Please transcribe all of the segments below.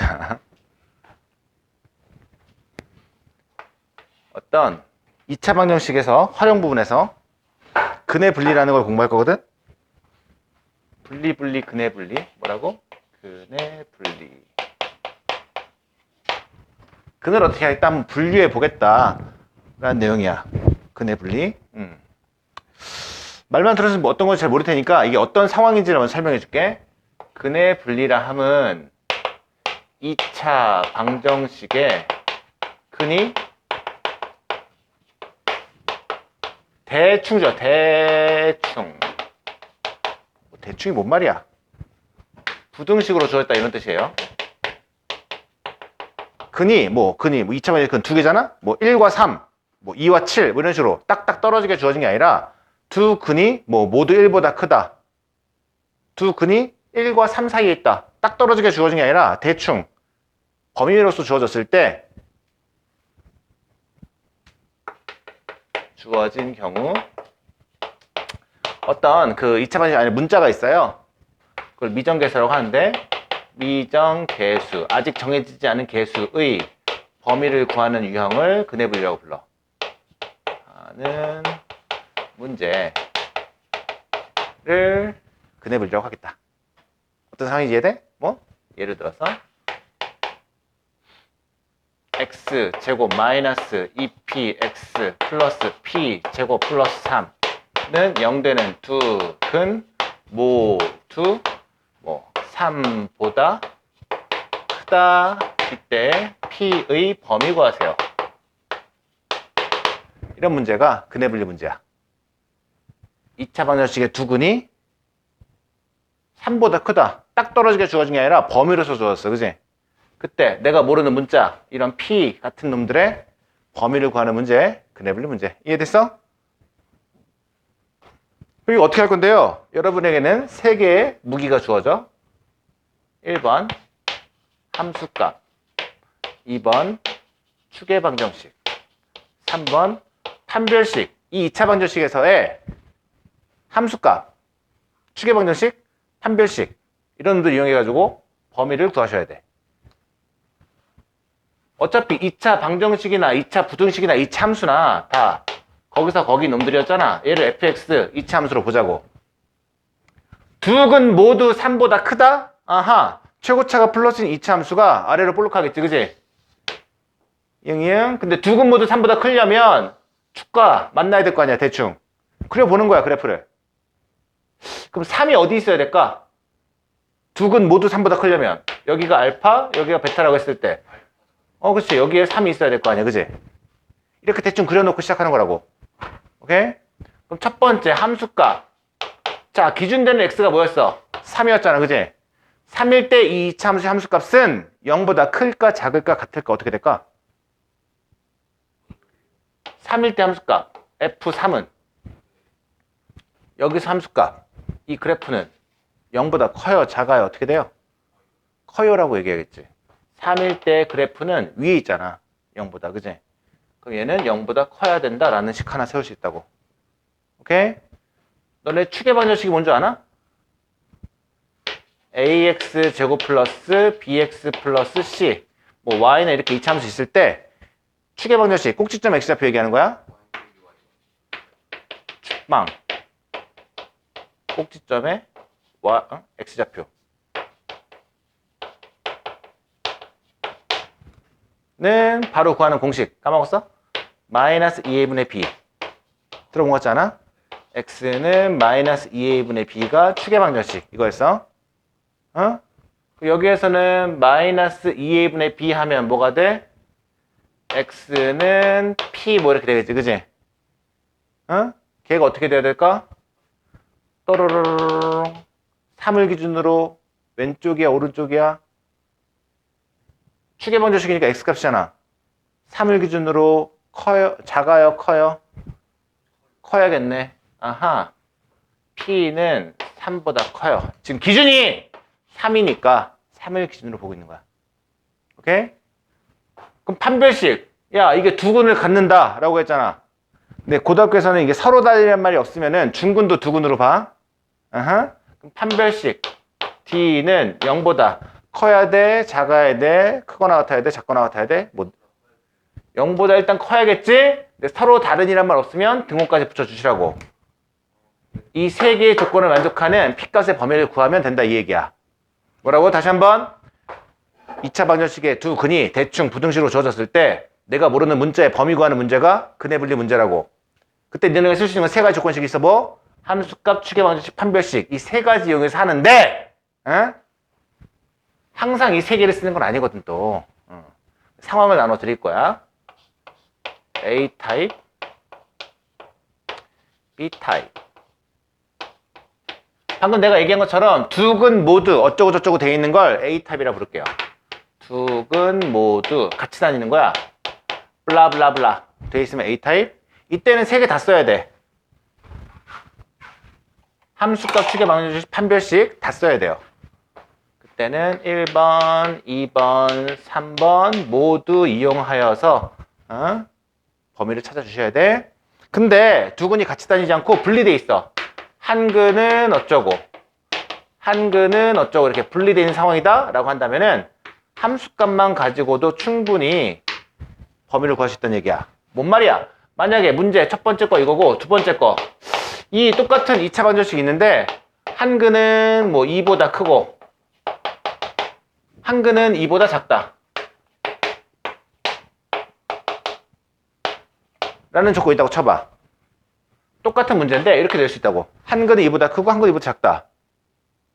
자. 어떤 2차 방정식에서 활용 부분에서 근의 분리라는 걸 공부할 거거든? 분리, 분리, 근의 분리. 뭐라고? 근의 분리. 근을 어떻게 하겠다 한번 분류해 보겠다. 라는 내용이야. 근의 분리. 음. 말만 들어서 뭐 어떤 건지 잘 모를 테니까 이게 어떤 상황인지를 먼저 설명해 줄게. 근의 분리라 함은 2차 방정식의 근이 대충이죠. 대충. 뭐 대충이 뭔 말이야? 부등식으로 주어졌다 이런 뜻이에요. 근이 뭐 근이 뭐 2차 방정식 근두 개잖아. 뭐 1과 3, 뭐 2와 7, 뭐 이런 식으로 딱딱 떨어지게 주어진 게 아니라 두 근이 뭐 모두 1보다 크다. 두 근이 1과 3 사이에 있다. 딱 떨어지게 주어진 게 아니라 대충 범위로서 주어졌을 때 주어진 경우 어떤 그 2차 방식 안에 문자가 있어요. 그걸 미정계수라고 하는데 미정계수 아직 정해지지 않은 계수의 범위를 구하는 유형을 근해분리라고 불러. 하는 문제를 근해분리라고 하겠다. 어떤 상황인지 이해돼? 뭐? 예를 들어서 x 제곱 마이너스 2px 플러스 p 제곱 플러스 3는 0 되는 두 근 모두 뭐 3보다 크다 이때 p의 범위 구하세요. 이런 문제가 근해분리 문제야. 2차 방정식의 두 근이 3보다 크다. 딱 떨어지게 주어진 게 아니라 범위로서 주어졌어. 그지? 그때 내가 모르는 문자, 이런 P 같은 놈들의 범위를 구하는 문제, 근해분리 문제. 이해됐어? 그리고 어떻게 할 건데요? 여러분에게는 세 개의 무기가 주어져. 1번 함수값, 2번 추계 방정식, 3번 판별식. 이 2차 방정식에서의 함수값, 추계 방정식, 판별식 이런 놈들 이용해 가지고 범위를 구하셔야 돼. 어차피 2차 방정식이나 2차 부등식이나 2차 함수나 다 거기서 거기 놈들이었잖아. 얘를 fx 2차 함수로 보자고. 두근 모두 3보다 크다? 아하. 최고차가 플러스인 2차 함수가 아래로 볼록하겠지, 그지? 이응, 근데 두 근 모두 3보다 크려면 축과 만나야 될 거 아니야, 대충. 그려보는 거야, 그래프를. 그럼 3이 어디 있어야 될까? 두 근 모두 3보다 크려면. 여기가 알파, 여기가 베타라고 했을 때. 어, 그치. 여기에 3이 있어야 될 거 아니야. 그지? 이렇게 대충 그려놓고 시작하는 거라고. 오케이? 그럼 첫 번째 함수값. 자, 기준되는 x가 뭐였어? 3이었잖아. 그지? 3일 때 이 2차 함수 함수값은 0보다 클까 작을까 같을까 어떻게 될까? 3일 때 함수값 f3은 여기서 함수값 이 그래프는 0보다 커요 작아요 어떻게 돼요? 커요라고 얘기하겠지 3일 때 그래프는 위에 있잖아 0보다 그지? 그럼 얘는 0보다 커야 된다라는 식 하나 세울 수 있다고 오케이? 너네 추계 방정식이 뭔지 아나? ax 제곱 플러스 bx 플러스 c 뭐 y는 이렇게 이차함수 있을 때 추계 방정식 꼭지점 x좌표 얘기하는 거야? 축방 꼭지점에 y, 어? x좌표 는 바로 구하는 공식 까먹었어? 마이너스 2a분의 b 들어본 것 같지 않아? x는 마이너스 2a분의 b가 추계 방정식 이거였어 어? 여기에서는 마이너스 2a분의 b 하면 뭐가 돼? x는 p 뭐 이렇게 되겠지 그지? 어? 걔가 어떻게 돼야 될까? 또르르르 3을 기준으로 왼쪽이야 오른쪽이야? 추계 방정식이니까 x값이잖아. 3을 기준으로 커요 작아요 커요? 커야겠네. 아하. P는 3보다 커요. 지금 기준이 3이니까 3을 기준으로 보고 있는 거야. 오케이? 그럼 판별식. 야 이게 두 근을 갖는다 라고 했잖아 근데 고등학교에서는 이게 서로 다르란 말이 없으면은 중근도 두 근으로 봐 아하. 그럼 판별식 D는 0보다 커야 돼, 작아야 돼, 크거나 같아야 돼, 작거나 같아야 돼. 뭐 0보다 일단 커야겠지? 근데 서로 다른 이란 말 없으면 등호까지 붙여주시라고. 이 세 개의 조건을 만족하는 P값의 범위를 구하면 된다 이 얘기야. 뭐라고? 다시 한번. 2차 방정식의 두 근이 대충 부등식으로 주어졌을 때 내가 모르는 문자의 범위 구하는 문제가 근의 분리 문제라고. 그때 너네가 쓸 수 있는 건 세 가지 조건식이 있어 뭐? 함수값, 추계 방정식, 판별식 이 세 가지 이용해서 하는데 어? 항상 이 세 개를 쓰는 건 아니거든 또. 어. 상황을 나눠 드릴 거야. A 타입, B 타입. 방금 내가 얘기한 것처럼 두근 모두 어쩌고 저쩌고 돼 있는 걸 A 타입이라 부를게요. 두근 모두 같이 다니는 거야. 블라블라블라 돼 있으면 A 타입. 이때는 세 개 다 써야 돼. 함수값 추계 방정식 판별식 다 써야 돼요. 그때는 1번, 2번, 3번 모두 이용하여서 어? 범위를 찾아주셔야 돼. 근데 두 근이 같이 다니지 않고 분리돼 있어. 한 근은 어쩌고, 한 근은 어쩌고 이렇게 분리되어 있는 상황이다 라고 한다면은 함수값만 가지고도 충분히 범위를 구할 수 있다는 얘기야. 뭔 말이야? 만약에 문제 첫 번째 거 이거고 두 번째 거 이 똑같은 2차 방정식이 있는데 한 근은 뭐 2보다 크고 한 근은 2보다 작다. 라는 조건이 있다고 쳐봐. 똑같은 문제인데 이렇게 될 수 있다고. 한 근은 2보다 크고 한 근은 2보다 작다.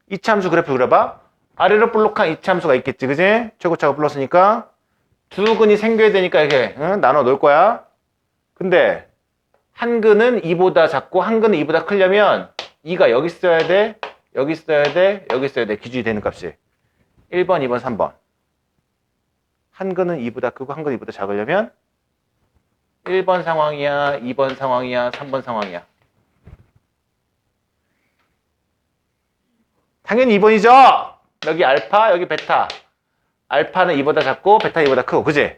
이차 함수 그래프 그려봐. 아래로 볼록한 이차 함수가 있겠지, 그지? 최고차가 플러스니까 두 근이 생겨야 되니까 이렇게 응? 나눠 놓을 거야. 근데 한 근은 2보다 작고 한 근은 2보다 크려면 2가 여기 있어야 돼, 여기 있어야 돼, 여기 있어야 돼. 기준이 되는 값이. 1번, 2번, 3번. 한 근은 2보다 크고 한 근은 2보다 작으려면 1번 상황이야, 2번 상황이야, 3번 상황이야. 당연히 2번이죠? 여기 알파, 여기 베타. 알파는 2보다 작고 베타 2보다 크고, 그지?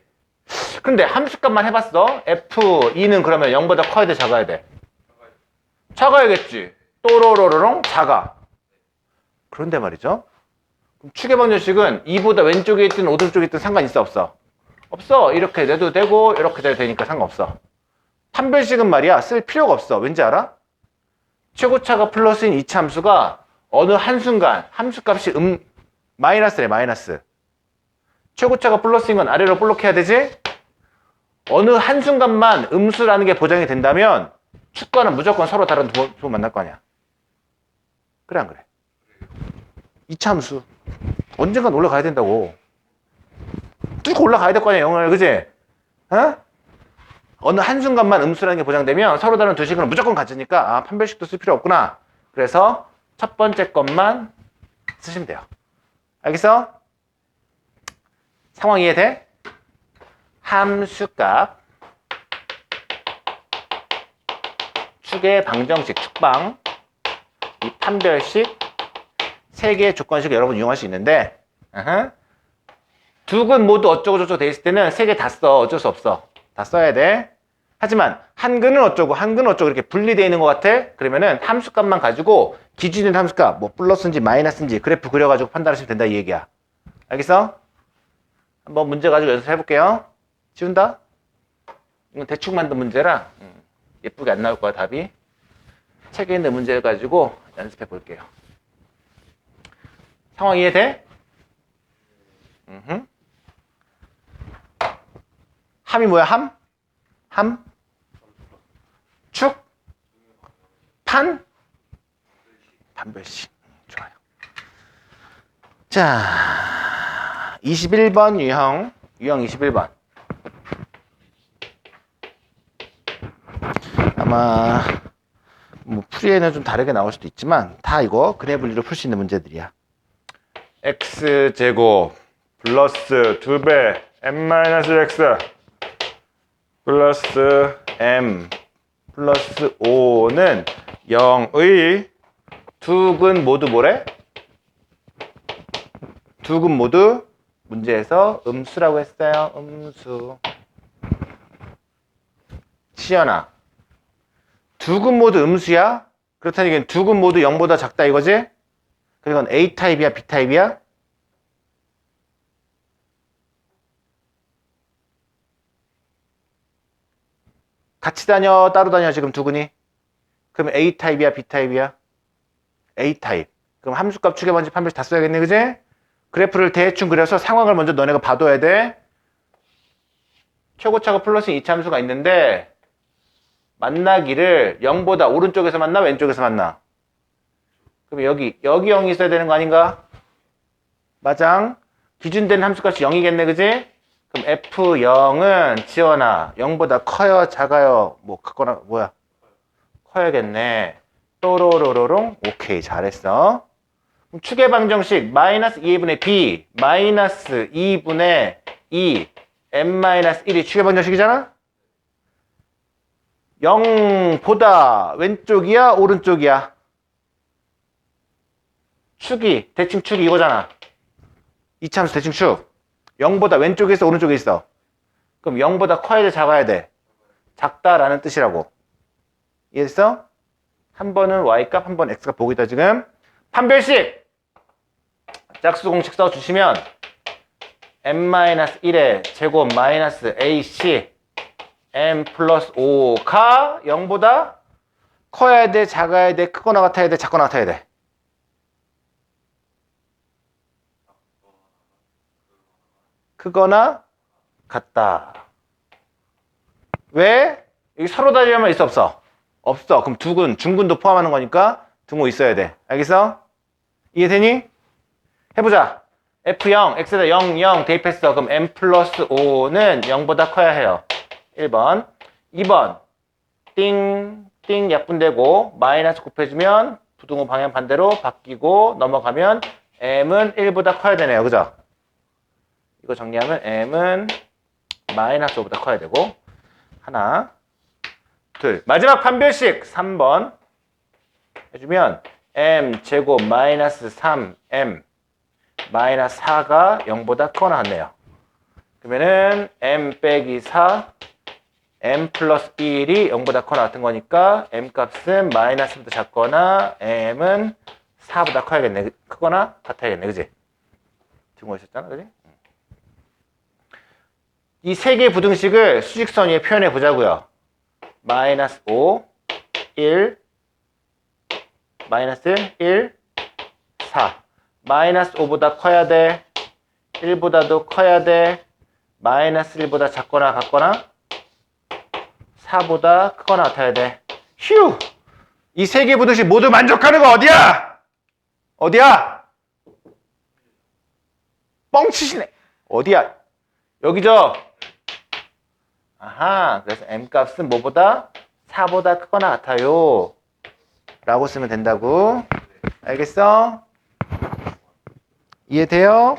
근데 함수값만 해봤어. F2는 그러면 0보다 커야 돼, 작아야 돼? 작아야겠지. 또로로로롱 작아. 그런데 말이죠. 그럼 추계방정식은 2보다 왼쪽에 있든 오른쪽에 있든 상관 있어 없어? 없어. 이렇게 내도 되고 이렇게 돼도 되니까 상관없어. 판별식은 말이야 쓸 필요가 없어. 왠지 알아? 최고차가 플러스인 이차 함수가 어느 한순간 함수값이 음 마이너스래 마이너스. 최고차가 플러스인 건 아래로 볼록해야 되지? 어느 한순간만 음수라는 게 보장이 된다면 축과는 무조건 서로 다른 두 번 만날 거 아니야. 그래 안 그래? 이차 함수. 언젠간 올라가야 된다고. 쭉 올라가야 될 거 아니야, 영을. 그지? 어? 어느 한순간만 음수라는 게 보장되면 서로 다른 두 식은 무조건 같으니까 아, 판별식도 쓸 필요 없구나. 그래서 첫 번째 것만 쓰시면 돼요. 알겠어? 상황 이해돼? 함수값 축의 방정식 축방 이 판별식 세 개의 조건식 여러분 이용할 수 있는데. 두근 모두 어쩌고 저쩌고 돼 있을 때는 세 개 다 써. 어쩔 수 없어. 다 써야 돼. 하지만 한 근은 어쩌고 한 근은 어쩌고 이렇게 분리되어 있는 것 같아? 그러면은 함수값만 가지고 기준인 함수값 뭐 플러스인지 마이너스인지 그래프 그려가지고 판단하시면 된다 이 얘기야. 알겠어? 한번 문제 가지고 연습해 볼게요. 지운다? 이건 대충 만든 문제라 음, 예쁘게 안 나올 거야 답이. 책에 있는 문제를 가지고 연습해 볼게요. 상황 이해돼? 음흠. 함이 뭐야? 함? 함? 축? 판? 판별식. 좋아요. 자, 21번 유형. 유형 21번. 아마 뭐 풀이에는 좀 다르게 나올 수도 있지만 다 이거 근해 분리로 풀 수 있는 문제들이야. x제곱 플러스 2배 m-x 플러스 m 플러스 5는 0의 두근 모두 뭐래? 두근 모두 문제에서 음수라고 했어요. 음수. 시연아. 두 근 모두 음수야? 그렇다니까 두근 모두 0보다 작다 이거지? 그럼 이건 A타입이야? B타입이야? 같이 다녀? 따로 다녀? 지금 두 근이? 그럼 A타입이야? B타입이야? A타입. 그럼 함수값 추계 반지 판별다 써야겠네, 그지? 그래프를 대충 그려서 상황을 먼저 너네가 봐둬야 돼. 최고차가 플러스 이차함수가 있는데 만나기를 0보다 오른쪽에서 만나 왼쪽에서 만나. 그럼 여기 여기 0이 있어야 되는 거 아닌가? 맞아 기준되는 함수값이 0이겠네 그지? 그럼 F0은 지원아 0보다 커요 작아요? 뭐 그거나 뭐야? 커야겠네. 또로로로롱. 오케이 잘했어 추계 방정식 마이너스 2분의 b 마이너스 2분의 2 n-1이 추계 방정식이잖아? 0보다 왼쪽이야 오른쪽이야? 축이 대칭 축이 이거잖아. 이참수 대칭 축. 0보다 왼쪽에 있어 오른쪽에 있어? 그럼 0보다 커야 돼 작아야 돼. 작다라는 뜻이라고. 이해했어? 한 번은 y값 한 번 x값 보고 있다 지금. 판별식 짝수 공식 써주시면 m-1의 제곱 마이너스 ac m 플러스 5가 0보다 커야 돼 작아야 돼 크거나 같아야 돼 작거나 같아야 돼 크거나 같다. 왜? 여기 서로 다르면 있어 없어? 없어. 그럼 두근, 중근도 포함하는 거니까 등호 있어야 돼. 알겠어? 이해되니? 해보자. F0, X에다 0, 0 대입했어. 그럼 M 플러스 5는 0보다 커야 해요. 1번. 2번. 띵, 띵 약분되고 마이너스 곱해주면 부등호 방향 반대로 바뀌고 넘어가면 M은 1보다 커야 되네요. 그죠? 이거 정리하면 m은 마이너스 5보다 커야 되고 하나 둘 마지막 판별식 3번 해주면 m 제곱 마이너스 3m 마이너스 4가 0보다 크거나 같네요 그러면은 m 빼기 4 m 플러스 1이 0보다 커나 같은 거니까 m 값은 마이너스보다 작거나 m은 4보다 커야겠네 크거나 같아야겠네 그지? 있었잖아 그지? 이 세 개의 부등식을 수직선 위에 표현해 보자고요. 마이너스 5, 1, 마이너스 1, 4. 마이너스 5보다 커야 돼. 1보다도 커야 돼. 마이너스 1보다 작거나 같거나 4보다 크거나 같아야 돼. 휴! 이 세 개 부등식 모두 만족하는 거 어디야? 어디야? 뻥치시네. 어디야? 여기죠? 아하, 그래서 m 값은 뭐보다 4보다 크거나 같아요. 라고 쓰면 된다고. 알겠어? 이해돼요?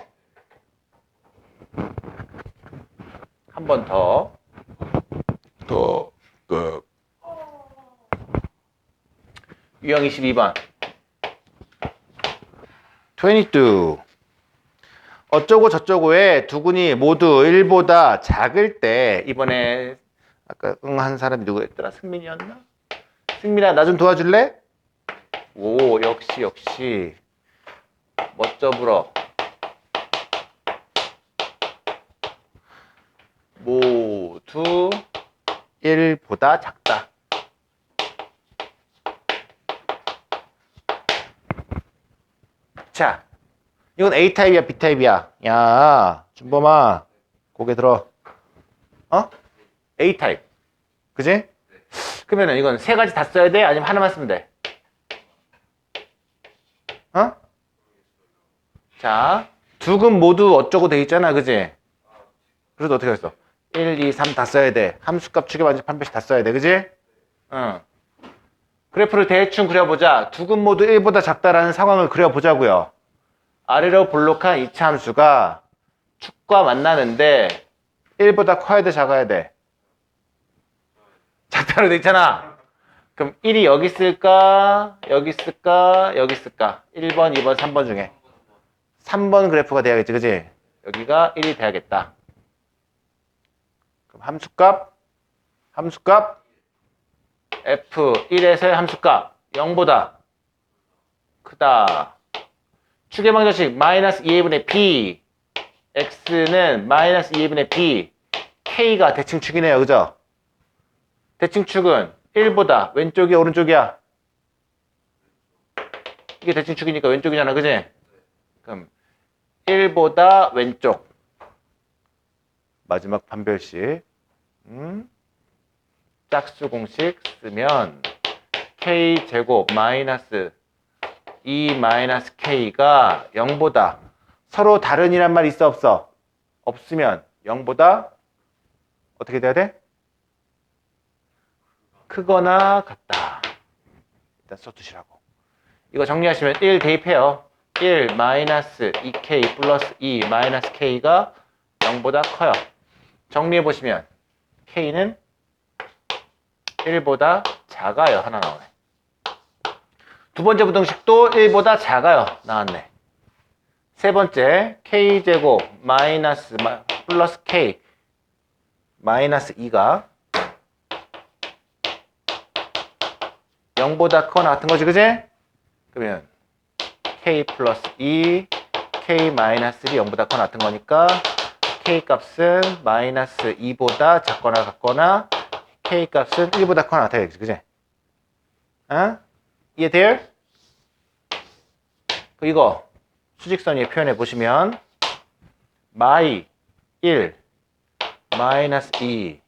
한 번 더. 더, 그. 유형 22번. 22. 어쩌고 저쩌고의 두근이 모두 1보다 작을 때 이번에 아까 응 한 사람이 누구였더라? 승민이었나? 승민아 나 좀 도와줄래? 오 역시 역시 멋져 불어 두 1보다 작다 자 이건 A 타입이야, B 타입이야. 야, 준범아, 고개 들어. 어? A 타입. 그지? 그러면 이건 세 가지 다 써야 돼? 아니면 하나만 쓰면 돼? 어? 자, 두근 모두 어쩌고 돼 있잖아, 그지? 그래도 어떻게 했어? 1, 2, 3 다 써야 돼. 함수값 추계 반지 판별식 다 써야 돼, 그지? 응. 그래프를 대충 그려보자. 두 근 모두 1보다 작다라는 상황을 그려보자고요. 아래로 볼록한 이차 함수가 축과 만나는데 1보다 커야 돼 작아야 돼 작다로 돼 있잖아 그럼 1이 여기 있을까 여기 있을까 여기 있을까 1번 2번 3번 중에 3번 그래프가 돼야겠지 그지 여기가 1이 돼야겠다 함수값 함수값 f1에서의 함수값 0보다 크다 추계방정식 마이너스 2분의 b x는 마이너스 2분의 b k가 대칭축이네요 그죠 대칭축은 1보다 왼쪽이 오른쪽이야. 이게 대칭축이니까 왼쪽이잖아, 그지? 그럼 1보다 왼쪽. 마지막 판별식. 음? 짝수 공식 쓰면 k 제곱 마이너스 2 마이너스 k가 0보다 서로 다른이란 말 있어 없어? 없으면 0보다 어떻게 돼야 돼? 크거나 같다. 일단 써두시라고. 이거 정리하시면 1 대입해요. 1 마이너스 2k 플러스 2 마이너스 k가 0보다 커요. 정리해 보시면 k는 1보다 작아요. 하나 나오네. 두 번째 부등식도 1보다 작아요. 나왔네. 세 번째 k제곱 마이너스 마- 플러스 k 마이너스 2가 0보다 크거나 같은 거지, 그지? 그러면 k 플러스 2, k 마이너스 1이 0보다 크거나 같은 거니까 k 값은 마이너스 2보다 작거나 같거나 k 값은 1보다 크거나 같아야지, 그지? 어? 이해 돼요? 그 이거 수직선 위에 표현해 보시면 마이 1 마이너스 2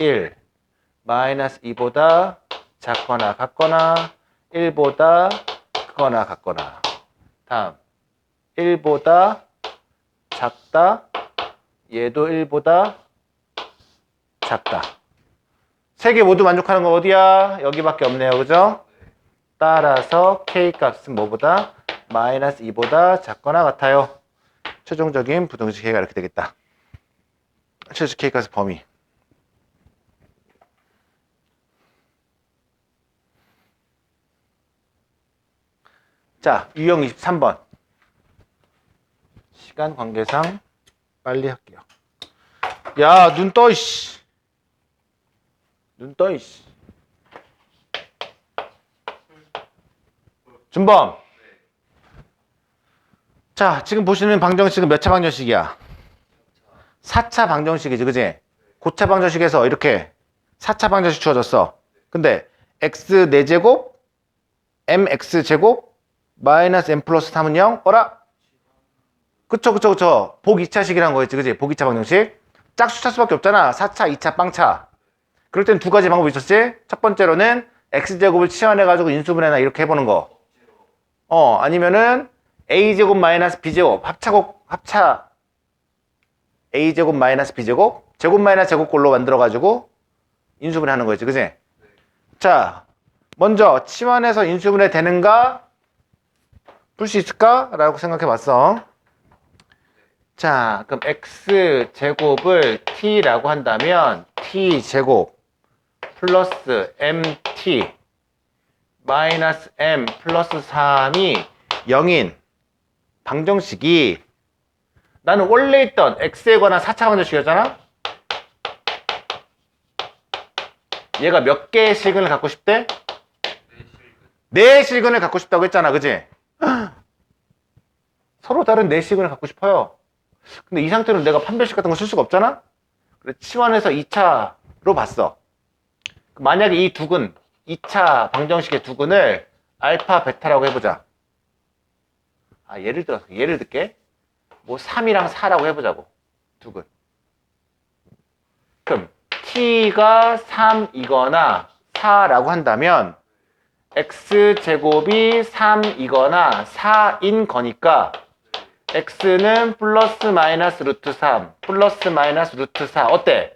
1 마이너스 2보다 작거나 같거나 1보다 크거나 같거나 다음 1보다 작다 얘도 1보다 작다 세 개 모두 만족하는 거 어디야? 여기밖에 없네요 그죠? 따라서 k 값은 뭐보다 마이너스 2보다 작거나 같아요 최종적인 부등식 K가 이렇게 되겠다 최종 K 값의 범위 자, 유형 23번. 시간 관계상 빨리 할게요. 야, 눈 떠, 이씨. 눈 떠, 이씨. 준범. 자, 지금 보시는 방정식은 몇 차 방정식이야? 4차 방정식이지, 그지? 고차 방정식에서 이렇게 4차 방정식 주어졌어. 근데 x 4제곱, mx 제곱, 마이너스 m 플러스 3은 0? 어라? 그쵸 그쵸 그쵸. 복 2차식이란 거였지 그지? 복 2차 방정식? 짝수차 수밖에 없잖아. 4차 2차 빵차. 그럴 땐 두 가지 방법이 있었지? 첫 번째로는 x제곱을 치환해 가지고 인수분해나 이렇게 해보는 거 어 아니면은 a제곱 마이너스 b제곱 합차곱 합차. A제곱 마이너스 b제곱 제곱 마이너스 제곱꼴로 만들어 가지고 인수분해 하는 거였지 그지? 자 먼저 치환해서 인수분해 되는가? 풀 수 있을까? 라고 생각해 봤어. 자, 그럼 x 제곱을 t라고 한다면 t 제곱 플러스 mt 마이너스 m 플러스 3이 0인 방정식이 나는 원래 있던 x에 관한 4차 방정식이었잖아? 얘가 몇 개의 실근을 갖고 싶대? 네 실근을 갖고 싶다고 했잖아, 그지? 서로 다른 내식을 갖고 싶어요. 근데 이 상태로 내가 판별식 같은 거 쓸 수가 없잖아? 그래, 치환해서 2차로 봤어. 만약에 이 두근, 2차 방정식의 두근을 알파, 베타라고 해보자. 아, 예를 들어서, 예를 들게. 뭐 3이랑 4라고 해보자고. 두근. 그럼, t가 3이거나 4라고 한다면, x제곱이 3이거나 4인 거니까 x는 플러스 마이너스 루트 3 플러스 마이너스 루트 4 어때?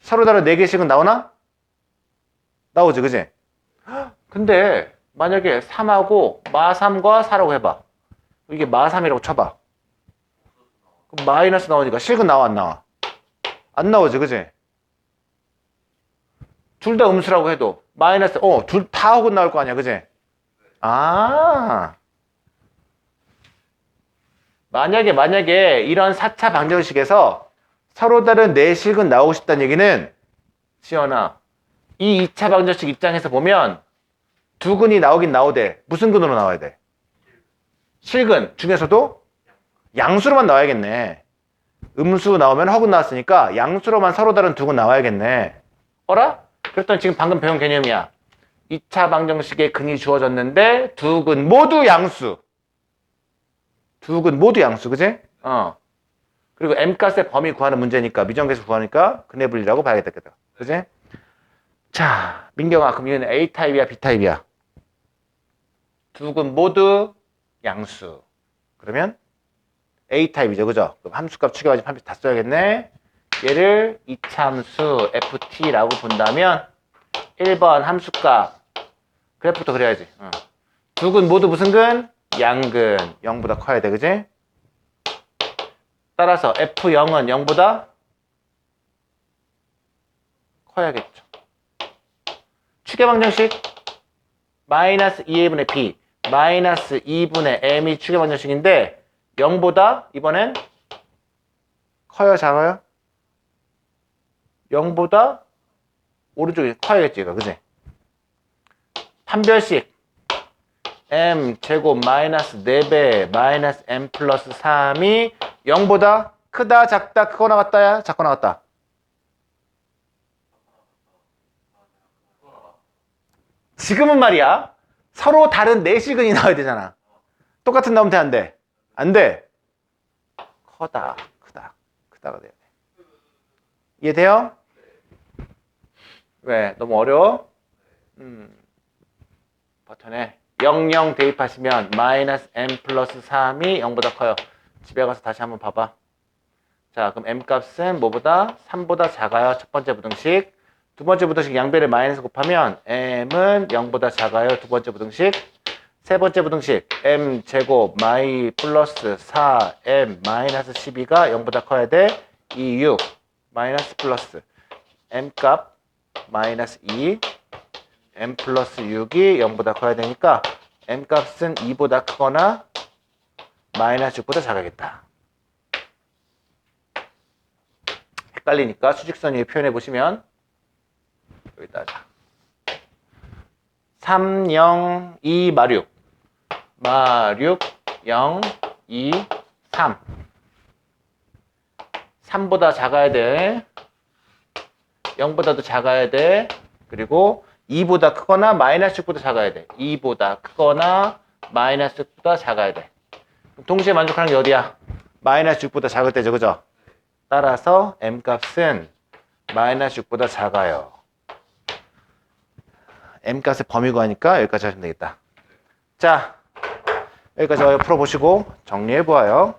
서로 다른 4개씩은 나오나? 나오지 그지? 헉, 근데 만약에 3하고 마3과 4라고 해봐 이게 마3이라고 쳐봐 그럼 마이너스 나오니까 실근 나와 안 나와? 안 나오지 그지? 둘 다 음수라고 해도 마이너스 어둘 다 혹은 나올 거 아니야 그지? 아 만약에 만약에 이런 4차 방정식에서 서로 다른 내식은 나오고 싶다는 얘기는 시연아 이 2차 방정식 입장에서 보면 두 근이 나오긴 나오대 무슨 근으로 나와야 돼? 실근 중에서도 양수로만 나와야겠네 음수 나오면 허근 나왔으니까 양수로만 서로 다른 두 근 나와야겠네 어라? 그랬더니 지금 방금 배운 개념이야. 2차 방정식에 근이 주어졌는데 두 근 모두 양수. 두근 모두 양수, 그지? 어. 그리고 m값의 범위 구하는 문제니까 미정계수 구하니까 근의 분리라고 봐야겠다, 그지? 자, 민경아, 그럼 얘는 A 타입이야, B 타입이야? 두근 모두 양수. 그러면 A 타입이죠, 그죠? 그럼 함수값 추가하지 함수 다 써야겠네. 얘를 이차함수 ft라고 본다면 1번 함수값 그래프부터 그려야지. 어. 두근 모두 무슨 근? 양근 0보다 커야 돼, 그지? 따라서 f0은 0보다 커야겠죠. 추계방정식 마이너스 2분의 b 마이너스 2분의 m이 추계방정식인데 0보다 이번엔 커요, 작아요? 0보다 오른쪽이 커야겠지, 이거, 그지? 판별식 m 제곱 마이너스 4배 마이너스 m 플러스 3이 0보다 크다, 작다, 크거나 같다야? 작거나 같다? 지금은 말이야 서로 다른 내시근이 나와야 되잖아 똑같은 나오면 돼, 안 돼? 안 돼. 커다, 크다, 크다가 돼야 돼. 이해돼요? 왜? 너무 어려워? 음. 버튼에 00 대입하시면 마이너스 m 플러스 3이 0보다 커요. 집에 가서 다시 한번 봐봐. 자, 그럼 m 값은 뭐보다? 3보다 작아요. 첫 번째 부등식. 두 번째 부등식 양배를 마이너스 곱하면 m은 0보다 작아요. 두 번째 부등식. 세 번째 부등식 m 제곱 마이 플러스 4m 마이너스 12가 0보다 커야 돼. 2, 6 마이너스 플러스 m 값 마이너스 2 m 플러스 6이 0보다 커야 되니까 m 값은 2보다 크거나 마이너스 6보다 작아야겠다. 헷갈리니까 수직선 위에 표현해 보시면 여기다 하자. 3, 0, 2, 마륙 마륙 0, 2, 3 3보다 작아야 돼 0보다도 작아야 돼 그리고 2보다 크거나 마이너스 6보다 작아야 돼. 2보다 크거나 마이너스 6보다 작아야 돼. 동시에 만족하는 게 어디야? 마이너스 6보다 작을 때죠. 그죠? 따라서 m값은 마이너스 6보다 작아요. M값의 범위 구하니까 여기까지 하시면 되겠다. 자 여기까지 풀어보시고 정리해 보아요